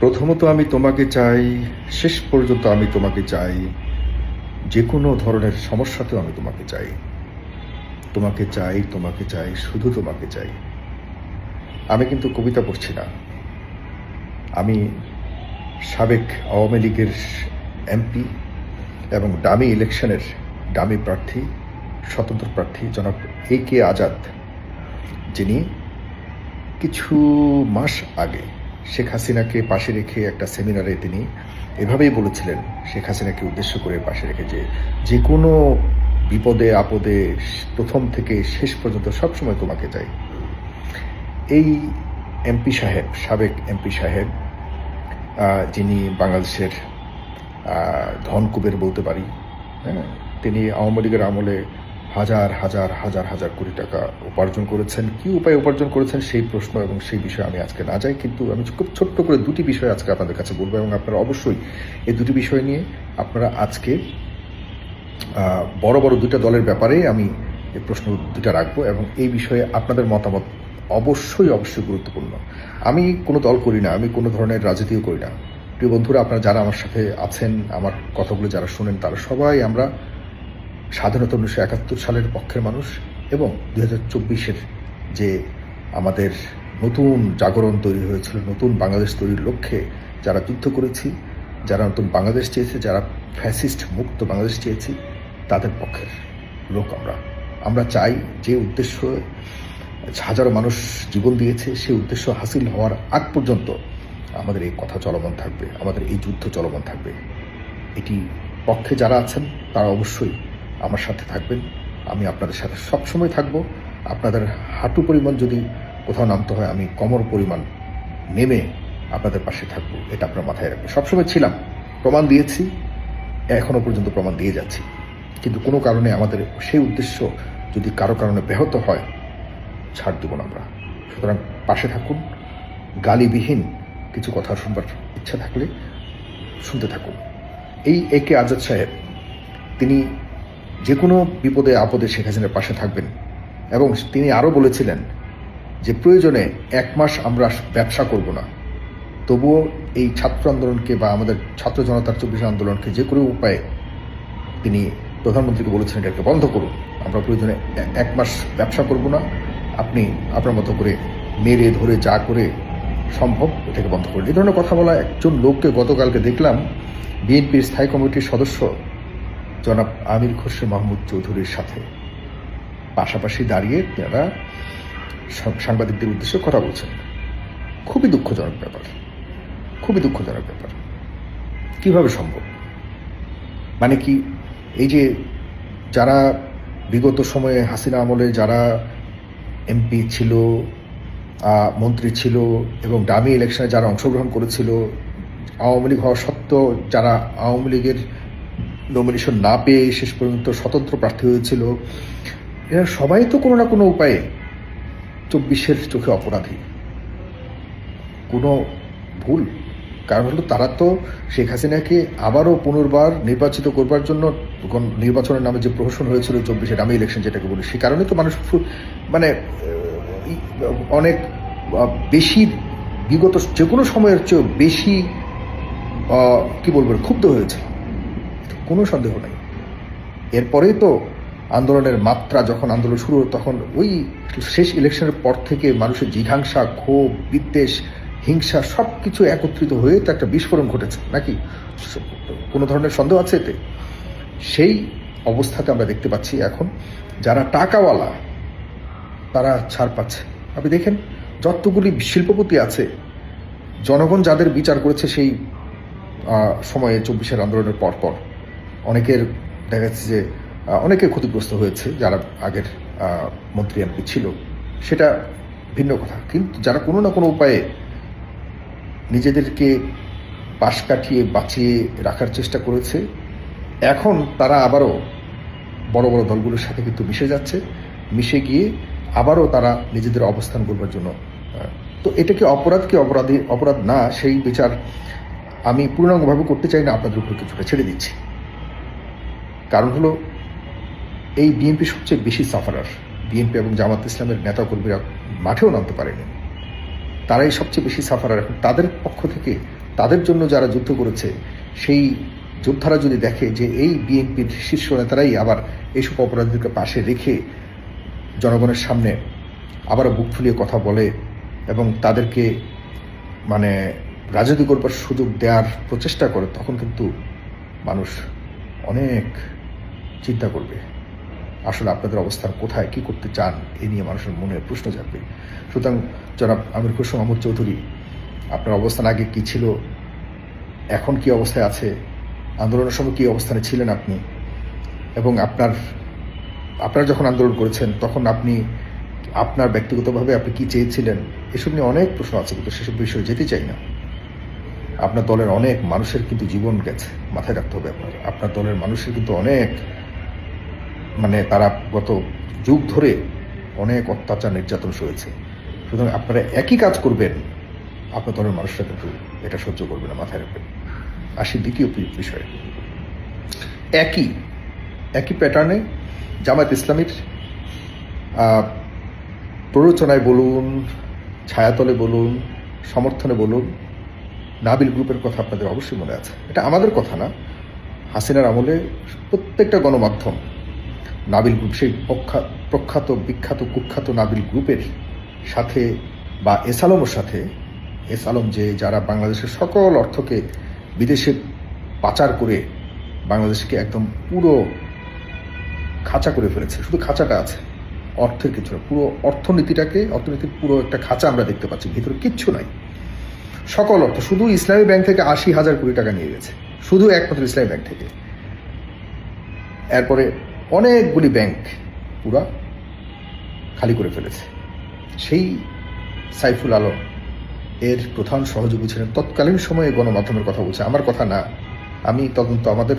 প্রথমত আমি তোমাকে চাই, শেষ পর্যন্ত আমি তোমাকে চাই যে কোনো ধরনের সমস্যাতেও আমি তোমাকে চাই। তোমাকে চাই তোমাকে চাই, শুধু তোমাকে চাই। আমি কিন্তু কবিতা পড়ছি না। আমি সাবেক আওয়ামী লীগের এমপি এবং ডামি ইলেকশনের ডামি প্রার্থী, স্বতন্ত্র প্রার্থী জনাব এ কে আজাদ, যিনি কিছু মাস আগে শেখ হাসিনাকে পাশে রেখে একটা সেমিনারে তিনি এভাবেই বলেছিলেন, শেখ হাসিনাকে উদ্দেশ্য করে পাশে রেখে যে যে কোনো বিপদে, আপদে প্রথম থেকে শেষ পর্যন্ত সবসময় তোমাকে চাই। এই এমপি সাহেব, সাবেক এমপি সাহেব যিনি বাংলাদেশের ধনকুবের বলতে পারি হ্যাঁ তিনি আওয়ামী লীগের আমলে হাজার হাজার হাজার হাজার কোটি টাকা উপার্জন করেছেন। কি উপায় উপার্জন করেছেন সেই প্রশ্ন এবং সেই বিষয়ে আমি আজকে না যাই, কিন্তু আমি খুব ছোট্ট করে দুটি বিষয় আজকে আপনাদের কাছে বলব এবং আপনারা অবশ্যই এই দুটি বিষয় নিয়ে আপনারা আজকে বড় বড় দুটা দলের ব্যাপারে আমি এই প্রশ্ন দুটা রাখব এবং এই বিষয়ে আপনাদের মতামত অবশ্যই অবশ্যই গুরুত্বপূর্ণ। আমি কোনো দল করি না, আমি কোনো ধরনের রাজনীতিও করি না। প্রিয় বন্ধুরা, আপনারা যারা আমার সাথে আছেন, আমার কথাগুলো যারা শোনেন, তারা সবাই আমরা স্বাধীনতা উনিশশো একাত্তর সালের পক্ষের মানুষ এবং দুই হাজার চব্বিশের যে আমাদের নতুন জাগরণ তৈরি হয়েছিল, নতুন বাংলাদেশ তৈরির লক্ষ্যে যারা যুদ্ধ করেছি, যারা নতুন বাংলাদেশ চেয়েছে, যারা ফ্যাসিস্ট মুক্ত বাংলাদেশ চেয়েছি, তাদের পক্ষের লোক আমরা। আমরা চাই যে উদ্দেশ্য হাজারো মানুষ জীবন দিয়েছে সেই উদ্দেশ্য হাসিল হওয়ার আগ পর্যন্ত আমাদের এই কথা চলমান থাকবে, আমাদের এই যুদ্ধ চলমান থাকবে। এটি পক্ষে যারা আছেন, তারা অবশ্যই আমার সাথে থাকবেন। আমি আপনাদের সাথে সবসময় থাকব। আপনাদের হাঁটু পরিমাণ যদি কোথাও নামতে হয়, আমি কমর পরিমাণ নেমে আপনাদের পাশে থাকব। এটা আপনার মাথায় রাখবেন। সবসময় ছিলাম, প্রমাণ দিয়েছি এখনও পর্যন্ত প্রমাণ দিয়ে যাচ্ছি। কিন্তু কোনো কারণে আমাদের সেই উদ্দেশ্য যদি কারও কারণে ব্যাহত হয়, ছাড় দেব না আমরা। সুতরাং পাশে থাকুন, গালিবিহীন কিছু কথা শুনবার ইচ্ছা থাকলে শুনতে থাকুন। এই এ কে আজাদ সাহেব, তিনি যে কোনো বিপদে আপদে শেখ হাসিনার পাশে থাকবেন। এবং তিনি আরও বলেছিলেন যে, প্রয়োজনে এক মাস আমরা ব্যবসা করব না। তবুও এই ছাত্র আন্দোলনকে বা আমাদের ছাত্র জনতার চব্বিশ আন্দোলনকে যে কোনো উপায়ে তিনি প্রধানমন্ত্রীকে বলেছেন এটাকে বন্ধ করুন। আমরা প্রয়োজনে এক মাস ব্যবসা করব না। আপনি আপনার মতো করে মেরে ধরে যা করে সম্ভব এটাকে বন্ধ করুন। এই ধরনের কথা বলা একজন লোককে গতকালকে দেখলাম বিএনপির স্থায়ী কমিটির সদস্য জনাব আমির খসরু মাহমুদ চৌধুরীর সাথে। পাশাপাশি দাঁড়িয়ে তারা সাংবাদিকদের উদ্দেশ্যে কথা বলছেন। খুবই দুঃখজনক ব্যাপার। খুবই দুঃখজনক ব্যাপার। কীভাবে সম্ভব? মানে কি এই যে যারা বিগত সময়ে হাসিনা আমলে যারা এমপি ছিল মন্ত্রী ছিল এবং ডামি ইলেকশনে যারা অংশগ্রহণ করেছিল, আওয়ামী লীগ হওয়া সত্ত্বেও যারা আওয়ামী লীগের নমিনেশন না পেয়ে শেষ পর্যন্ত স্বতন্ত্র প্রার্থী হয়েছিল। এরা সবাই তো কোনো না কোনো উপায়ে চব্বিশের চোখে অপরাধী। কোনো ভুল। কারণ হলো তারা তো শেখ হাসিনাকে আবারও পুনর্বার নির্বাচিত করবার জন্য নির্বাচনের নামে যে প্রহসন হয়েছিল চব্বিশে ডামি ইলেকশন যেটাকে বলি, সে কারণে তো মানুষ মানে অনেক বেশি বিগত যে কোনো সময়ের চেয়েও বেশি কি বলব, ক্ষুব্ধ হয়েছে। কোনো সন্দেহ নেই। এরপরেই তো আন্দোলনের মাত্রা যখন আন্দোলন শুরু তখন ওই শেষ ইলেকশনের পর থেকে মানুষের জিঘাংসা, ক্ষোভ, বিদ্বেষ, হিংসা সব কিছু একত্রিত হয়ে তো একটা বিস্ফোরণ ঘটেছে, নাকি? কোনো ধরনের সন্দেহ আছে এতে? সেই অবস্থাতে আমরা দেখতে পাচ্ছি এখন যারা টাকাওয়ালা, তারা ছাড় পাচ্ছে। আপনি দেখেন যতগুলি শিল্পপতি আছে, জনগণ যাদের বিচার করেছে সেই সময়ে চব্বিশের আন্দোলনের পর পর অনেকের দেখা যাচ্ছে যে অনেকে ক্ষতিগ্রস্ত হয়েছে, যারা আগের মন্ত্রী এমপি ছিল। সেটা ভিন্ন কথা। কিন্তু যারা কোনো না কোনো উপায়ে নিজেদেরকে পাশ কাটিয়ে বাঁচিয়ে রাখার চেষ্টা করেছে, এখন তারা আবারও বড় বড় দলগুলোর সাথে কিন্তু মিশে যাচ্ছে। মিশে গিয়ে আবারও তারা নিজেদের অবস্থান করবার জন্য তো এটাকে অপরাধ কি অপরাধী? অপরাধ না, সেই বিচার আমি পূর্ণাঙ্গভাবে করতে চাই না, আপনাদের উপর কিছুটা ছেড়ে দিচ্ছি। কারণ হলো, এই বিএনপি সবচেয়ে বেশি সাফারার বিএনপি এবং জামাত ইসলামের নেতাকর্মীরা মাঠেও নামতে পারেনি। তারাই সবচেয়ে বেশি সাফারার এখন তাদের পক্ষ থেকে, তাদের জন্য যারা যুদ্ধ করেছে, সেই যোদ্ধারা যদি দেখে যে এই বিএনপির শীর্ষ নেতারাই আবার এইসব অপরাধীদেরকে পাশে রেখে জনগণের সামনে আবারও বুক ফুলিয়ে কথা বলে এবং তাদেরকে মানে রাজনীতি করবার সুযোগ দেওয়ার প্রচেষ্টা করে, তখন কিন্তু মানুষ অনেক চিন্তা করবে। আসলে আপনাদের অবস্থান কোথায়, কি করতে চান, এ নিয়ে মানুষের মনে প্রশ্ন জাগবে। সুতরাং জনাব আমির খুশু মাহমুদ চৌধুরী, আপনার অবস্থান আগে কি ছিল? এখন কি অবস্থায় আছে? আন্দোলনের সময় কি অবস্থানে ছিলেন আপনি? এবং আপনার, আপনারা যখন আন্দোলন করেছেন, তখন আপনি, আপনার ব্যক্তিগতভাবে আপনি কি চেয়েছিলেন? এসব নিয়ে অনেক প্রশ্ন আছে, কিন্তু সেসব বিষয়ে যেতে চাই না। আপনার দলের অনেক মানুষের কিন্তু জীবন গেছে, মাথায় রাখতে হবে আপনার। আপনার দলের মানুষের কিন্তু অনেক মানে তারা গত যুগ ধরে অনেক অত্যাচার, নির্যাতন সয়েছে। সুতরাং আপনারা একই কাজ করবেন, আপনার দলের মানুষরা কিন্তু এটা সহ্য করবে না, মাথায় রাখবেন। আসি দ্বিতীয় বিষয়ে। একই একই প্যাটার্নে জামায়াত ইসলামীর প্ররোচনায় বলুন, ছায়াতলে বলুন, সমর্থনে বলুন নাবিল গ্রুপের কথা আপনাদের অবশ্যই মনে আছে। এটা আমাদের কথা না। হাসিনার আমলে প্রত্যেকটা গণমাধ্যম নাবিল গ্রুপ, সেই প্রখ্যা- প্রখ্যাত, বিখ্যাত, কুখ্যাত নাবিল গ্রুপের সাথে বা এস আলমের সাথে, এস আলম যে যারা বাংলাদেশের সকল অর্থকে বিদেশে পাচার করে বাংলাদেশকে একদম পুরো খাঁচা করে ফেলেছে, শুধু খাঁচাটা আছে, অর্থের কিছু না পুরো অর্থনীতিটাকে, অর্থনীতির পুরো একটা খাঁচা আমরা দেখতে পাচ্ছি, ভিতরে কিচ্ছু নাই। সকল অর্থ শুধু ইসলামী ব্যাংক থেকে আশি হাজার কোটি টাকা নিয়ে গেছে। শুধু একমাত্র ইসলামী ব্যাংক থেকে। এরপরে অনেকগুলি ব্যাংক পুরা খালি করে ফেলেছে। সেই সাইফুল আলম এর প্রধান সহযোগী ছিলেন। তৎকালীন সময়ে গণমাধ্যমের কথা বলছে। আমার কথা না। আমি তদন্ত, আমাদের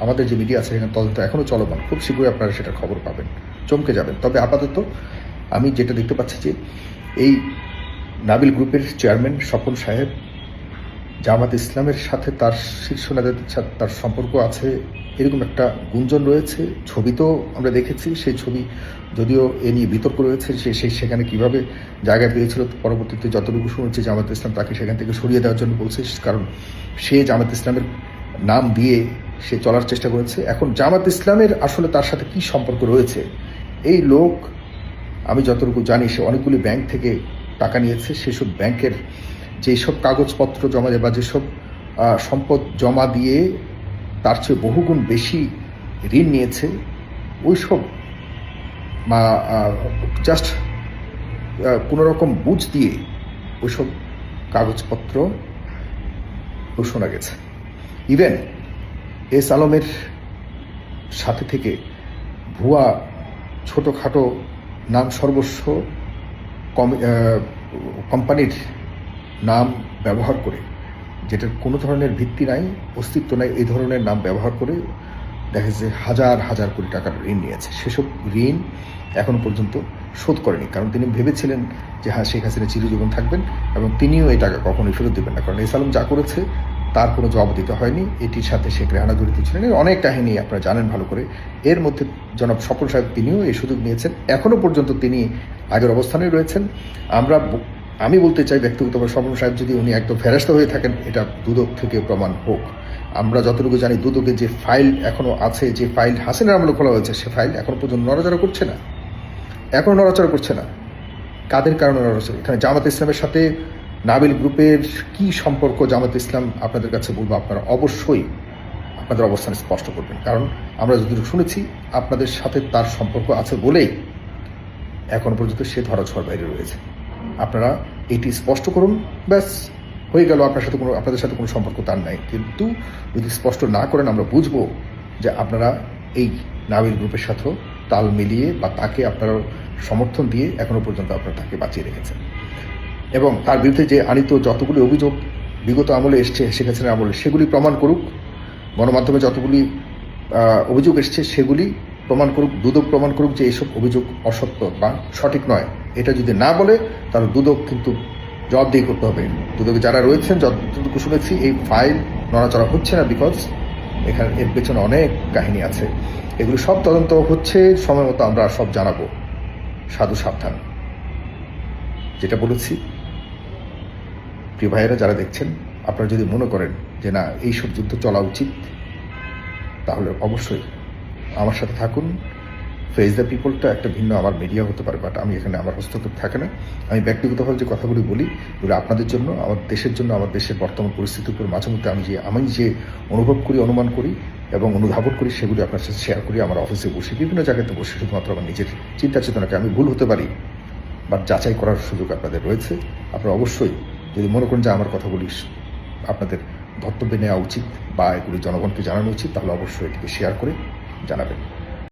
আমাদের যে মিডিয়া আছে সেখানে তদন্ত এখনও চলমান। খুব শীঘ্রই আপনারা সেটা খবর পাবেন। চমকে যাবেন। তবে আপাতত আমি যেটা দেখতে পাচ্ছি যে এই নাবিল গ্রুপের চেয়ারম্যান স্বপন সাহেব, জামাত ইসলামের সাথে তার শীর্ষ নেতাদের সাথে তার সম্পর্ক আছে, এরকম একটা গুঞ্জন রয়েছে। ছবি তো আমরা দেখেছি, সেই ছবি যদিও এ নিয়ে বিতর্ক রয়েছে সে সেই সেখানে কীভাবে জায়গা পেয়েছিল, পরবর্তীতে যতটুকু শুনেছি জামাত ইসলাম তাকে সেখান থেকে সরিয়ে দেওয়ার জন্য বলছে, কারণ সে জামাত ইসলামের নাম দিয়ে সে চলার চেষ্টা করেছে। এখন জামাত ইসলামের আসলে তার সাথে কি সম্পর্ক রয়েছে? এই লোক, আমি যতটুকু জানি, সে অনেকগুলি ব্যাংক থেকে টাকা নিয়েছে, সেসব ব্যাংকের যেসব কাগজপত্র জমা দেয় বা যেসব সম্পদ জমা দিয়ে তার চেয়ে বহুগুণ বেশি ঋণ নিয়েছে, ওইসব বা জাস্ট কোনো রকম বুঝ দিয়ে ওইসব কাগজপত্র শোনা গেছে। ইভেন এস আলমের সাথে থেকে ভুয়া ছোটোখাটো নাম সর্বস্ব কোম্পানির নাম ব্যবহার করে, যেটার কোনো ধরনের ভিত্তি নাই, অস্তিত্ব নাই, এই ধরনের নাম ব্যবহার করে দেখা যাচ্ছে হাজার হাজার কোটি টাকার ঋণ নিয়েছে। সেসব ঋণ এখনও পর্যন্ত শোধ করেনি। কারণ তিনি ভেবেছিলেন যে হ্যাঁ শেখ হাসিনা চিরজীবন থাকবেন এবং তিনিও এই টাকা কখনোই ফেরত দেবেন না। কারণ এসালাম যা করেছে, তার কোনো জবাব দিতে হয়নি। এটির সাথে শেখ রেহানা জড়িত ছিলেন। অনেক কাহিনী আপনারা জানেন ভালো করে। এর মধ্যে জনাব সফল সাহেব তিনিও এই সুযোগ নিয়েছেন। এখনও পর্যন্ত তিনি আগের অবস্থানেই রয়েছেন। আমরা আমি বলতে চাই ব্যক্তিগতভাবে স্বপন সাহেব, যদি উনি একদম ফেরাস্ত হয়ে থাকেন, এটা দুদক থেকে প্রমাণ হোক। আমরা যতটুকু জানি দুদকে যে ফাইল এখনও আছে, যে ফাইল হাসিনার আমলে খোলা হয়েছে, সে ফাইল এখনও পর্যন্ত নড়াচড়া করছে না। এখনও নড়াচড়া করছে না। কাদের কারণে নড়াচড়া? এখানে জামাত ইসলামের সাথে নাবিল গ্রুপের কি সম্পর্ক জামাত ইসলাম, আপনাদের কাছে বলব আপনারা অবশ্যই আপনাদের অবস্থান স্পষ্ট করবেন। কারণ আমরা যতটুকু শুনেছি, আপনাদের সাথে তার সম্পর্ক আছে বলেই এখনও পর্যন্ত সে ধরাছোঁয়ার বাইরে রয়েছে। আপনারা এটি স্পষ্ট করুন। ব্যাস, হয়ে গেল। আপনার সাথে কোনো, আপনাদের সাথে কোনো সম্পর্ক তার নাই। কিন্তু যদি স্পষ্ট না করেন, আমরা বুঝব যে আপনারা এই নাবিল গ্রুপের সাথেও তাল মিলিয়ে বা তাকে আপনারা সমর্থন দিয়ে এখনও পর্যন্ত আপনারা তাকে বাঁচিয়ে রেখেছেন। এবং তার বিরুদ্ধে যে আনিত যতগুলি অভিযোগ বিগত আমলে এসছে, শেখ আমলে, সেগুলি প্রমাণ করুক। গণমাধ্যমে যতগুলি অভিযোগ এসছে, সেগুলি প্রমাণ করুক, দুদক প্রমাণ করুক যে এইসব অভিযোগ অসত্য বা সঠিক নয়। এটা যদি না বলে, তাহলে দুদক কিন্তু জবাবদিহি করতে হবে। দুদকে যারা রয়েছেন, যতটুকু শুনেছি, এই ফাইল নড়াচড়া হচ্ছে না বিকজ এখানে এর পেছনে অনেক কাহিনী আছে। এগুলো সব তদন্ত হচ্ছে, সময় মতো আমরা সব জানাব। সাধু সাবধান। যেটা বলেছি, প্রিয় ভাইয়েরা যারা দেখছেন, আপনারা যদি মনে করেন যে না, এইসব যুদ্ধ চলা উচিত, তাহলে অবশ্যই আমার সাথে থাকুন। ফেস দ্য পিপলটা একটা ভিন্ন আমার মিডিয়া হতে পারে বাট আমি এখানে আমার হস্তক্ষেপ থাকে না। আমি ব্যক্তিগতভাবে যে কথাগুলি বলি, এগুলো আপনাদের জন্য, আমার দেশের জন্য, আমার দেশের বর্তমান পরিস্থিতির উপর মাঝে মধ্যে আমি যে আমি যে অনুভব করি, অনুমান করি, এবং অনুধাবন করি, সেগুলি আপনার সাথে শেয়ার করি, আমার অফিসে বসে, বিভিন্ন জায়গাতে বসে, শুধুমাত্র আমার নিজের চিন্তা চেতনাকে আমি ভুল হতে পারি বাট যাচাই করার সুযোগ আপনাদের রয়েছে। আপনারা অবশ্যই যদি মনে করেন যে আমার কথাগুলি আপনাদের ধর্তব্যে নেওয়া উচিত, বা এগুলি জনগণকে জানানো উচিত, তাহলে অবশ্যই এটিকে শেয়ার করে জানাবেন।